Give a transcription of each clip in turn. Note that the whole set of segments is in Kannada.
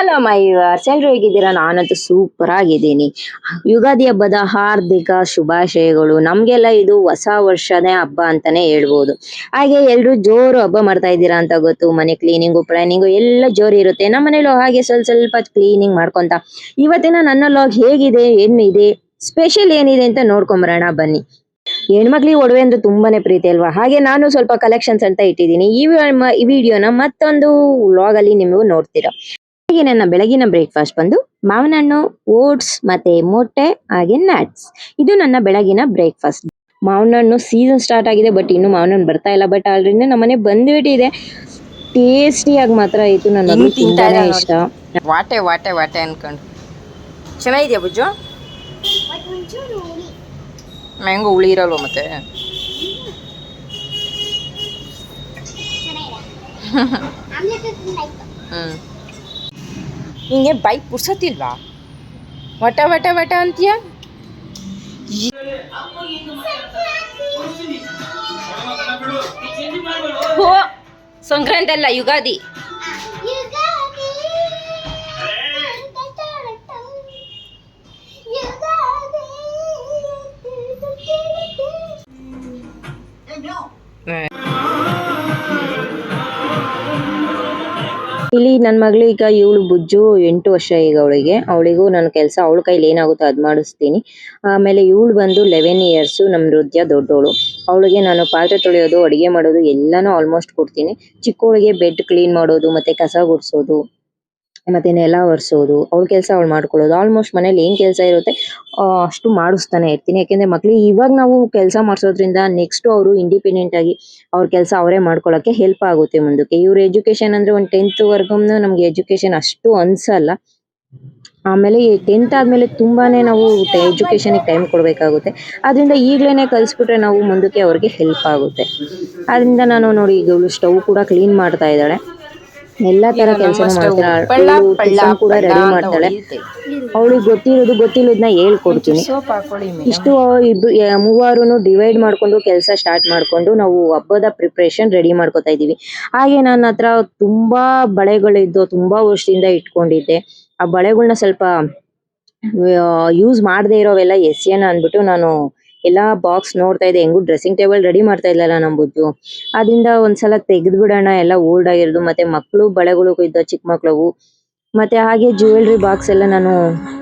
ಹಲೋ ಮೈ ಎಲ್ರು ಹೇಗಿದ್ದೀರಾ? ನಾನಂತೂ ಸೂಪರ್ ಆಗಿದ್ದೀನಿ. ಯುಗಾದಿ ಹಬ್ಬದ ಹಾರ್ದಿಕ ಶುಭಾಶಯಗಳು. ನಮಗೆಲ್ಲ ಇದು ಹೊಸ ವರ್ಷದ ಹಬ್ಬ ಅಂತಾನೆ ಹೇಳ್ಬೋದು. ಹಾಗೆ ಎಲ್ರು ಜೋರು ಹಬ್ಬ ಮಾಡ್ತಾ ಇದ್ದೀರಾ ಅಂತ ಗೊತ್ತು. ಮನೆ ಕ್ಲೀನಿಂಗು ಪ್ಲಾನಿಂಗು ಎಲ್ಲ ಜೋರು ಇರುತ್ತೆ. ನಮ್ಮ ಮನೇಲೂ ಹಾಗೆ ಸ್ವಲ್ಪ ಸ್ವಲ್ಪ ಕ್ಲೀನಿಂಗ್ ಮಾಡ್ಕೊಂತ. ಇವತ್ತಿನ ನನ್ನ ಲಾಗ್ ಹೇಗಿದೆ, ಏನಿದೆ ಸ್ಪೆಷಲ್ ಏನಿದೆ ಅಂತ ನೋಡ್ಕೊಂಬರೋಣ. ಬನ್ನಿ. ಹೆಣ್ಮಕ್ಳಿಗೆ ಒಡವೆ ಅಂದ್ರೆ ತುಂಬಾನೇ ಪ್ರೀತಿ ಅಲ್ವಾ? ಹಾಗೆ ನಾನು ಸ್ವಲ್ಪ ಕಲೆಕ್ಷನ್ಸ್ ಅಂತ ಇಟ್ಟಿದ್ದೀನಿ. ಈ ವಿಡಿಯೋನ ಮತ್ತೊಂದು ವ್ಲಾಗ್ ಅಲ್ಲಿ ನೀವು ನೋಡ್ತೀರಾ. ಹಾಗೆ ನನ್ನ ಬೆಳಗಿನ ಬ್ರೇಕ್ಫಾಸ್ಟ್ ಬಂದು ಮಾವಿನ ಹಣ್ಣು ಓಟ್ಸ್ ಮತ್ತೆ ಮೊಟ್ಟೆ ಹಾಗೆ ನಟ್ಸ್ ಇದು ನನ್ನ ಬೆಳಗಿನ ಬ್ರೇಕ್ಫಾಸ್ಟ್ ಮಾವಿನ ಹಣ್ಣು ಸೀಸನ್ ಸ್ಟಾರ್ಟ್ ಆಗಿದೆ ಬಟ್ ಇನ್ನು ಮಾವಿನ ಹಣ್ಣು ಬರ್ತಾ ಇಲ್ಲ. ಬಟ್ ಆಲ್ರೆಡಿ ನಮ್ಮನೆ ಬಂದ್ಬಿಟ್ಟಿದೆ ಟೇಸ್ಟಿಯಾಗಿ ಮಾತ್ರ ಆಯ್ತು ನನ್ನ ಇಷ್ಟ. ವಾಟೆ ವಾಟೆ ವಾಟೆ ಅನ್ಕೊಂಡು. ಚೆನ್ನಾಗಿದ್ಯಾ ಬುಜ್ಜು? ಮ್ಯಾಂಗೋ ಹುಳಿ ಇರಲ್ವ ಮತ್ತೆ? ಹ್ಮ್. ಹಿಂಗೆ ಬೈಕ್ ಪುರ್ಸತ್ತಿಲ್ವಾ ವಟ ವಟ ವಟ ಅಂತೀಯ? ಸಂಕ್ರಾಂತಿ ಅಲ್ಲ ಯುಗಾದಿ. ಇಲ್ಲಿ ನನ್ ಈಗ ಇವಳು ಬುಜ್ಜು ಎಂಟು ವರ್ಷ ಈಗ ಅವಳಿಗೆ. ಅವಳಿಗೂ ನನ್ನ ಕೆಲಸ, ಅವಳ ಕೈಲಿ ಏನಾಗುತ್ತೋ ಅದ್ ಮಾಡಿಸ್ತೀನಿ. ಆಮೇಲೆ ಇವಳು ಬಂದು ಲೆವೆನ್ ಇಯರ್ಸ್ ನಮ್ಮ ನೃತ್ಯ ದೊಡ್ಡವಳು ಅವಳಿಗೆ ನಾನು ಪಾತ್ರೆ ತೊಳೆಯೋದು, ಅಡಿಗೆ ಮಾಡೋದು ಎಲ್ಲಾನು ಆಲ್ಮೋಸ್ಟ್ ಕೊಡ್ತೀನಿ. ಚಿಕ್ಕವಳಿಗೆ ಬೆಡ್ ಕ್ಲೀನ್ ಮಾಡೋದು, ಮತ್ತೆ ಕಸ ಗುಡಿಸೋದು. ಮತ್ತೆ ನೆಲ ಒರೆಸೋದು, ಅವಳ ಕೆಲಸ ಅವಳು ಮಾಡ್ಕೊಳ್ಳೋದು ಆಲ್ಮೋಸ್ಟ್ ಮನೇಲಿ ಏನ್ ಕೆಲಸ ಇರುತ್ತೆ ಆಹ್ಹ್ ಅಷ್ಟು ಮಾಡಿಸ್ತಾನೆ ಇರ್ತೀನಿ. ಯಾಕಂದ್ರೆ ಮಕ್ಕಳಿಗೆ ಇವಾಗ ನಾವು ಕೆಲಸ ಮಾಡಿಸೋದ್ರಿಂದ ನೆಕ್ಸ್ಟ್ ಅವರು ಇಂಡಿಪೆಂಡೆಂಟ್ ಆಗಿ ಅವ್ರ ಕೆಲಸ ಅವರೇ ಮಾಡ್ಕೊಳ್ಳೋಕೆ ಹೆಲ್ಪ್ ಆಗುತ್ತೆ ಮುಂದಕ್ಕೆ. ಇವ್ರ ಎಜುಕೇಶನ್ ಅಂದ್ರೆ ಒಂದು ಟೆಂತ್ ನಮಗೆ ನಮ್ಗೆ ಎಜುಕೇಶನ್ ಅಷ್ಟು ಅನ್ಸಲ್ಲ. ಆಮೇಲೆ ಟೆಂತ್ ಆದ್ಮೇಲೆ ತುಂಬಾನೇ ನಾವು ಎಜುಕೇಶನ್ ಟೈಮ್ ಕೊಡಬೇಕಾಗುತ್ತೆ. ಅದರಿಂದ ಈಗ್ಲೇನೆ ಕಲಿಸ್ಬಿಟ್ರೆ ನಾವು ಮುಂದಕ್ಕೆ ಅವ್ರಿಗೆ ಹೆಲ್ಪ್ ಆಗುತ್ತೆ. ಅದರಿಂದ ನಾನು ನೋಡಿ ಈಗ ಇವಳು ಸ್ಟವ್ ಕೂಡ ಕ್ಲೀನ್ ಮಾಡ್ತಾ ಇದ್ದಾಳೆ. ಎಲ್ಲಾ ತರ ಕೆಲಸ ಮಾಡ್ತಾಳೆ. ಕೂಡ ರೆಡಿ ಮಾಡ್ತಾಳೆ. ಅವಳಿಗೆ ಗೊತ್ತಿರೋದು ಗೊತ್ತಿಲ್ಲದನ್ನ ಹೇಳ್ಕೊಡ್ತೀನಿ. ಇಷ್ಟು ಇಬ್ರು ಮೂವರು ಡಿವೈಡ್ ಮಾಡ್ಕೊಂಡು ಕೆಲಸ ಸ್ಟಾರ್ಟ್ ಮಾಡ್ಕೊಂಡು ನಾವು ಹಬ್ಬದ ಪ್ರಿಪ್ರೇಷನ್ ರೆಡಿ ಮಾಡ್ಕೊತಾ ಇದೀವಿ ಹಾಗೆ ನನ್ನ ಹತ್ರ ತುಂಬಾ ಬಳೆಗಳಿದ್ದು ತುಂಬಾ ವರ್ಷದಿಂದ ಇಟ್ಕೊಂಡಿದ್ದೆ. ಆ ಬಳೆಗಳನ್ನ ಸ್ವಲ್ಪ ಯೂಸ್ ಮಾಡದೇ ಇರೋವೆಲ್ಲ ಎಸೆಯೋಣ ಅಂದ್ಬಿಟ್ಟು ನಾನು ಎಲ್ಲಾ ಬಾಕ್ಸ್ ನೋಡ್ತಾ ಇದ್ದೆ ಹೆಂಗು ಡ್ರೆಸ್ಸಿಂಗ್ ಟೇಬಲ್ ರೆಡಿ ಮಾಡ್ತಾ ಇದ್ಲಲ್ಲ ನಮ್ ಬುಜ್ಜು. ಅದರಿಂದ ಒಂದ್ಸಲ ತೆಗೆದು ಬಿಡೋಣ ಎಲ್ಲ ಓಲ್ಡ್ ಆಗಿರೋದು. ಮತ್ತೆ ಮಕ್ಕಳು ಬಳೆಗಳು ಇದ್ದ ಚಿಕ್ಕ ಮಕ್ಕಳು ಮತ್ತೆ ಹಾಗೆ ಜ್ಯುವೆಲರಿ ಬಾಕ್ಸ್ ಎಲ್ಲ ನಾನು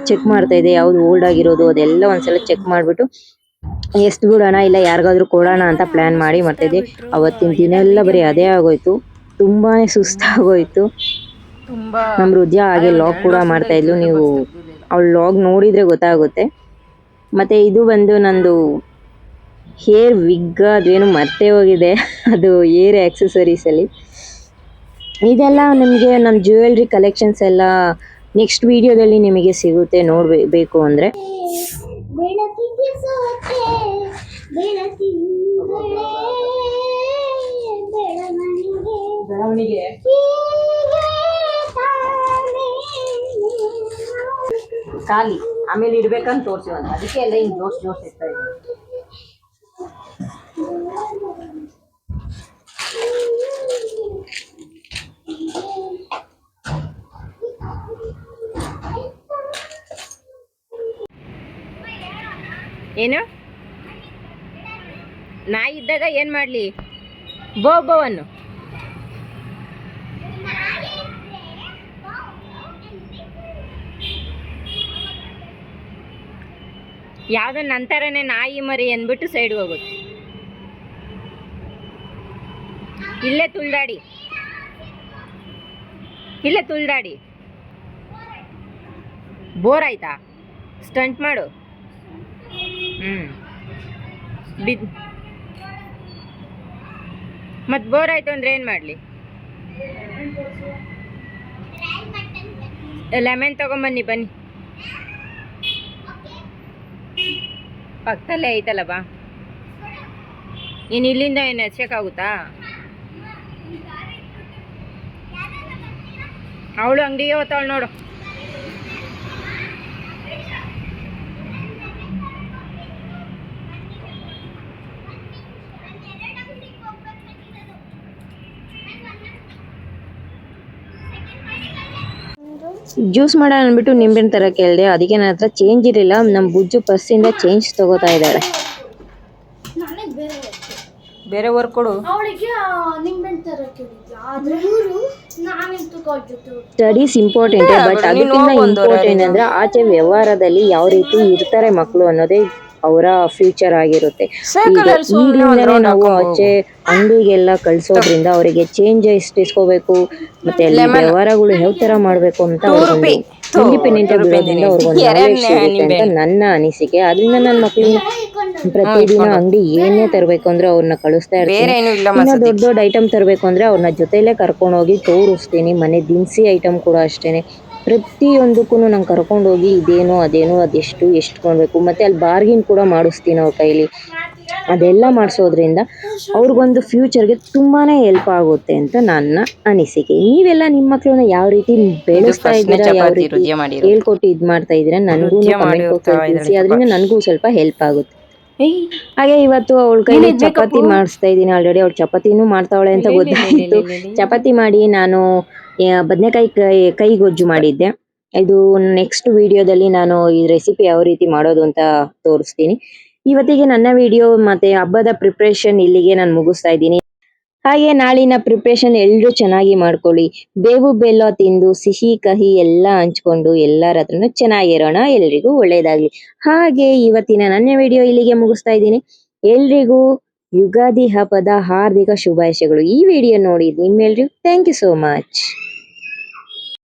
ಚೆಕ್ ಮಾಡ್ತಾ ಇದ್ದೆ. ಯಾವ್ದು ಓಲ್ಡ್ ಆಗಿರೋದು ಅದೆಲ್ಲ ಒಂದ್ಸಲ ಚೆಕ್ ಮಾಡ್ಬಿಟ್ಟು ಎಷ್ಟು ಬಿಡೋಣ? ಇಲ್ಲ ಯಾರಿಗಾದ್ರೂ ಕೊಡೋಣ ಅಂತ ಪ್ಲಾನ್ ಮಾಡಿ ಮಾಡ್ತಿದ್ದೆ ಅವತ್ತಿನ ದಿನ ಎಲ್ಲ ಬರೀ ಅದೇ ಆಗೋಯ್ತು. ತುಂಬಾನೇ ಸುಸ್ತಾಗೋಯ್ತು. ತುಂಬಾ ನಮ್ ಹೃದಯ ಹಾಗೆ ಲಾಗ್ ಕೂಡ ಮಾಡ್ತಾ ಇದ್ಲು. ನೀವು ಅವ್ಳು ಲಾಗ್ ನೋಡಿದ್ರೆ ಗೊತ್ತಾಗುತ್ತೆ. ಮತ್ತೆ ಇದು ಬಂದು ನಂದು ಹೇರ್ ವಿಗ್ ಅದೇನು ಮರ್ತೇ ಹೋಗಿದೆ. ಅದು ಏರ್ ಆಕ್ಸೆಸರೀಸ್ ಅಲ್ಲಿ. ಇದೆಲ್ಲ ನಿಮಗೆ ನನ್ನ ಜ್ಯುವೆಲ್ರಿ ಕಲೆಕ್ಷನ್ಸ್ ಎಲ್ಲ ನೆಕ್ಸ್ಟ್ ವಿಡಿಯೋದಲ್ಲಿ ನಿಮಗೆ ಸಿಗುತ್ತೆ ನೋಡಬೇಕು ಅಂದರೆ. ಖಾಲಿ. ಆಮೇಲೆ ಇಡ್ಬೇಕಂತ ತೋರ್ಸಿವಂತ ಅದಕ್ಕೆ ಎಲ್ಲ ಹಿಂಗೆ ಜೋಶ್ ಜೋಶ್ ಇರ್ತಾ ಇದೆ ಏನು? ನಾಯಿ ಇದ್ದಾಗ ಏನು ಮಾಡ್ಲಿ? ಬೋ ಬೋವನ್ನು ಯಾವ್ದೋ ನಂತರನೇ ನಾಯಿ ಮರಿ ಅಂದ್ಬಿಟ್ಟು ಸೈಡ್ ಹೋಗುತ್ತೆ ಇಲ್ಲೇ ತುಳ್ದಾಡಿ. ಇಲ್ಲೇ ತುಳ್ದಾಡಿ. ಬೋರ್ ಆಯ್ತಾ? ಸ್ಟಂಟ್ ಮಾಡು. ಹ್ಞೂ ಬಿದ್ ಮತ್ ಬೋರ್ ಆಯಿತು ಅಂದರೆ ಏನು ಮಾಡ್ಲಿ? ಲೆಮನ್ ತಗೊಂಬನ್ನಿ ಬನ್ನಿ. ಪಕ್ಕದಲ್ಲೇ ಐತಲ್ಲ ಬಾ ಇನ್ನು ಇಲ್ಲಿಂದ ಏನು ಎಚ್ಚಕ್ಕಾಗುತ್ತಾ ಅವಳು ಅಂಗಡಿಗೆ ಹೋಗ್ತಾವಳು ನೋಡು. ಜ್ಯೂಸ್ ಮಾಡ ಅಂದ್ಬಿಟ್ಟು ನಿಂಬಿನ ತರ ಕೇಳಿದೆ. ಅದಕ್ಕೆ ನನ್ನ ಹತ್ರ ಚೇಂಜ್ ಇರಲಿಲ್ಲ. ನಮ್ಮ ಬುಜ್ಜು ಪರ್ಸಿಂದ ಚೇಂಜ್ ತಗೋತಾ ಇದ್ದಾಳೆ ನನಗೆ ಬೇರೆ ಬೇರೆ ವರ್ಕ್ ಕೊಡು. ಸ್ಟಡೀಸ್ ಇಂಪಾರ್ಟೆಂಟ್ ಬಟ್ ಅದಕ್ಕಿಂತ ಇಂಪಾರ್ಟೆಂಟ್ ಅಂದ್ರೆ ಆಚೆ ವ್ಯವಹಾರದಲ್ಲಿ ಯಾವ ರೀತಿ ಇರ್ತಾರೆ ಮಕ್ಕಳು ಅನ್ನೋದೇ ಅವರ ಫ್ಯೂಚರ್ ಆಗಿರುತ್ತೆ. ನಾವು ಆಚೆ ಅಂಗಡಿಗೆಲ್ಲ ಕಳ್ಸೋದ್ರಿಂದ ಅವರಿಗೆ ಚೇಂಜ್ ಎಷ್ಟು ಇಸ್ಕೋಬೇಕು ಮತ್ತೆ ಅಲ್ಲಿ ವ್ಯವಹಾರಗಳು ಯಾವ ತರ ಮಾಡ್ಬೇಕು ಅಂತ ಇಂಡಿಪೆಂಡೆಂಟ್ ಆಗಿರೋದ್ರಿಂದ ಅವ್ರಿಗೊಂದು ಎರಡು ಸಿಗುತ್ತೆ ಅಂತ ನನ್ನ ಅನಿಸಿಕೆ. ಅದರಿಂದ ನನ್ನ ಮಕ್ಕಳಿಗೆ ಪ್ರತಿದಿನ ಅಂಗಡಿ ಏನೇ ತರಬೇಕು ಅಂದ್ರೆ ಅವ್ರನ್ನ ಕಳಿಸ್ತಾ ಇರ್ತೀನಿ. ಇನ್ನ ದೊಡ್ಡ ದೊಡ್ಡ ಐಟಮ್ ತರಬೇಕು ಅಂದ್ರೆ ಅವ್ರನ್ನ ಜೊತೆಲೆ ಕರ್ಕೊಂಡು ಹೋಗಿ ತೋರಿಸ್ತೀನಿ. ಮನೆ ದಿನಸಿ ಐಟಮ್ ಕೂಡ ಅಷ್ಟೇನೆ. ಪ್ರತಿಯೊಂದಕ್ಕೂ ನಂಗೆ ಕರ್ಕೊಂಡು ಹೋಗಿ ಇದೇನು ಅದೇನು ಅದೆಷ್ಟು ಎಷ್ಟು ಕೊಡಬೇಕು? ಮತ್ತೆ ಅಲ್ಲಿ ಬಾರ್ಗಿನ್ ಕೂಡ ಮಾಡಿಸ್ತೀನಿ ಅವ್ರ ಕೈಲಿ. ಅದೆಲ್ಲ ಮಾಡಿಸೋದ್ರಿಂದ ಅವ್ರಿಗೊಂದು ಫ್ಯೂಚರ್ಗೆ ತುಂಬಾನೇ ಹೆಲ್ಪ್ ಆಗುತ್ತೆ ಅಂತ ನನ್ನ ಅನಿಸಿಕೆ. ನೀವೆಲ್ಲ ನಿಮ್ಮ ಮಕ್ಕಳನ್ನ ಯಾವ ರೀತಿ ಬೆಳೆಸ್ತಾ ಇದ್ದೀರಾ ಯಾವ ರೀತಿ ಹೇಳ್ಕೊಟ್ಟು ಇದು ಮಾಡ್ತಾ ಇದ್ದೀರಾ ನನಗೂ ತಿಳಿಸಿ. ಅದರಿಂದ ನನಗೂ ಸ್ವಲ್ಪ ಹೆಲ್ಪ್ ಆಗುತ್ತೆ. ಹಾಗೆ ಇವತ್ತು ಅವಳ ಕೈಲಿ ಚಪಾತಿ. ಮಾಡಿಸ್ತಾ ಇದ್ದೀನಿ ಆಲ್ರೆಡಿ ಅವಳು ಚಪಾತಿನೂ ಮಾಡ್ತಾವಳೆ ಅಂತ ಗೊತ್ತಾಯ್ತು. ಚಪಾತಿ ಮಾಡಿ ನಾನು ಬದನೆಕಾಯಿ ಕೈ ಕೈ ಗೊಜ್ಜು ಮಾಡಿದ್ದೆ. ಇದು ನೆಕ್ಸ್ಟ್ ವಿಡಿಯೋದಲ್ಲಿ ನಾನು ಈ ರೆಸಿಪಿ ಯಾವ ರೀತಿ ಮಾಡೋದು ಅಂತ ತೋರಿಸ್ತೀನಿ. ಇವತ್ತಿಗೆ ನನ್ನ ವಿಡಿಯೋ ಮತ್ತೆ ಹಬ್ಬದ ಪ್ರಿಪ್ರೇಷನ್ ಇಲ್ಲಿಗೆ ನಾನು ಮುಗಿಸ್ತಾ ಇದ್ದೀನಿ. ಹಾಗೆ ನಾಳಿನ ಪ್ರಿಪ್ರೇಷನ್ ಎಲ್ಲರೂ ಚೆನ್ನಾಗಿ ಮಾಡ್ಕೊಳ್ಳಿ. ಬೇವು ಬೆಲ್ಲ ತಿಂದು, ಸಿಹಿ, ಕಹಿ ಎಲ್ಲ ಹಂಚ್ಕೊಂಡು ಎಲ್ಲರ ಹತ್ರನೂ ಚೆನ್ನಾಗಿರೋಣ ಎಲ್ರಿಗೂ ಒಳ್ಳೇದಾಗ್ಲಿ. ಹಾಗೆ ಇವತ್ತಿನ ನನ್ನ ವಿಡಿಯೋ ಇಲ್ಲಿಗೆ ಮುಗಿಸ್ತಾ ಇದ್ದೀನಿ. ಎಲ್ರಿಗೂ ಯುಗಾದಿ ಹಬ್ಬದ ಹಾರ್ದಿಕ ಶುಭಾಶಯಗಳು. ಈ ವಿಡಿಯೋ ನೋಡಿ ನಿಮ್ಮೆಲ್ರಿಗೂ ಥ್ಯಾಂಕ್ ಯು ಸೋ ಮಚ್